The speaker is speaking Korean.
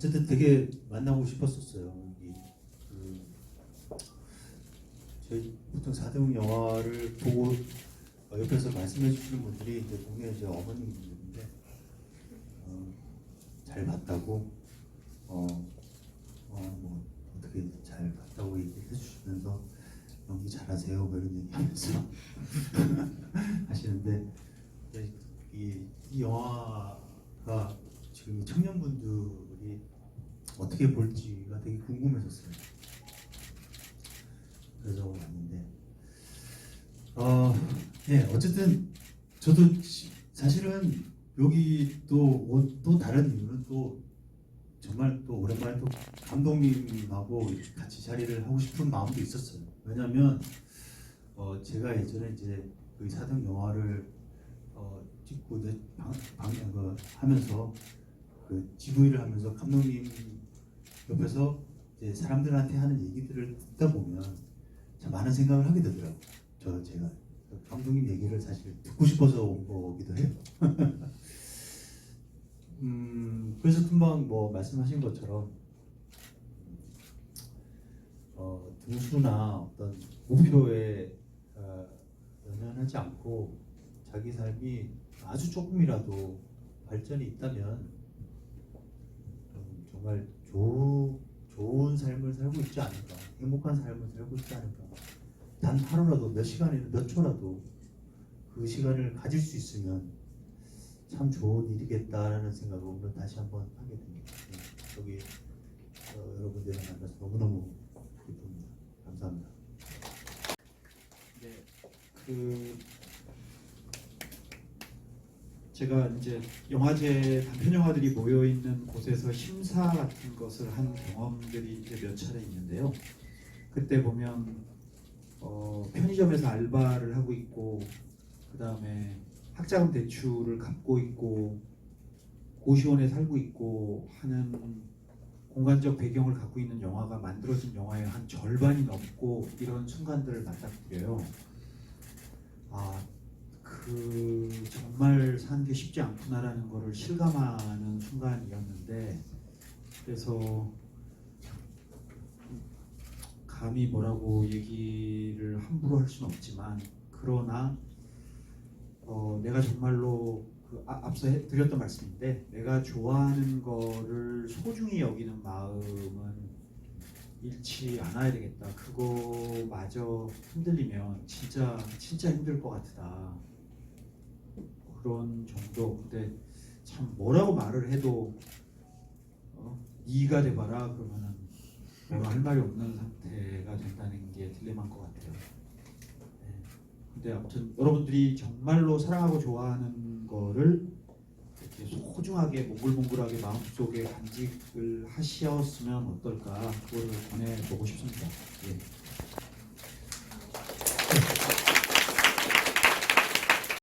어쨌든 되게 만나고 싶었었어요. 여기 그 저희 보통 4등 영화를 보고 어, 옆에서 말씀해 주시는 분들이 이제 동네 이제 어머님들인데 어, 잘 봤다고 어, 어, 뭐 어떻게 잘 봤다고 얘기해 주시면서 연기 잘하세요 뭐 이런 얘기하면서 하시는데 이, 이, 이 영화가 지금 청년분들이 어떻게 볼지가 되게 궁금해졌어요. 그래서 왔는데 어, 네 어쨌든 저도 시- 사실은 여기 또또 다른 이유는 또 정말 또 오랜만에 또 감독님하고 같이 자리를 하고 싶은 마음도 있었어요. 왜냐하면 어, 제가 예전에 이제 그 사등 영화를 어, 찍고 방, 방, 그, 하면서 그 GV를 하면서 감독님 옆에서 이제 사람들한테 하는 얘기들을 듣다 보면 참 많은 생각을 하게 되더라고요. 저 제가 감독님 얘기를 사실 듣고 싶어서 온 거기도 해요. 음, 그래서 금방 뭐 말씀하신 것처럼 어, 등수나 어떤 목표에 어, 연연하지 않고 자기 삶이 아주 조금이라도 발전이 있다면 음, 정말 조, 좋은 삶을 살고 있지 않을까 행복한 삶을 살고 있지 않을까 단 하루라도 몇 시간이나 몇 초라도 그 시간을 가질 수 있으면 참 좋은 일이겠다라는 생각을 오늘 다시 한번 하게 됩니다. 네, 여기 어, 여러분들이랑 만나서 너무너무 기쁩니다. 감사합니다. 네, 그 제가 이제 영화제 단편 영화들이 모여 있는 곳에서 심사 같은 것을 한 경험들이 이제 몇 차례 있는데요. 그때 보면 어, 편의점에서 알바를 하고 있고 그 다음에 학자금 대출을 갚고 있고 고시원에 살고 있고 하는 공간적 배경을 갖고 있는 영화가 만들어진 영화의 한 절반이 넘고 이런 순간들을 맞닥뜨려요. 아, 그 정말 사는 게 쉽지 않구나라는 거를 실감하는 순간이었는데 그래서 감히 뭐라고 얘기를 함부로 할 수는 없지만 그러나 어, 내가 정말로 그 아- 앞서 해- 드렸던 말씀인데 내가 좋아하는 거를 소중히 여기는 마음은 잃지 않아야 되겠다. 그거마저 흔들리면 진짜 진짜 힘들 것 같다. 그런 정도. 근데 참 뭐라고 말을 해도 어, 네가 돼봐라 그러면은 뭐라 할 말이 없는 상태가 된다는 게 딜레마인 것 같아요. 네. 근데 아무튼 여러분들이 정말로 사랑하고 좋아하는 거를 이렇게 소중하게 몽글몽글하게 마음속에 간직을 하셨으면 어떨까 그거를 권해보고 싶습니다. 예.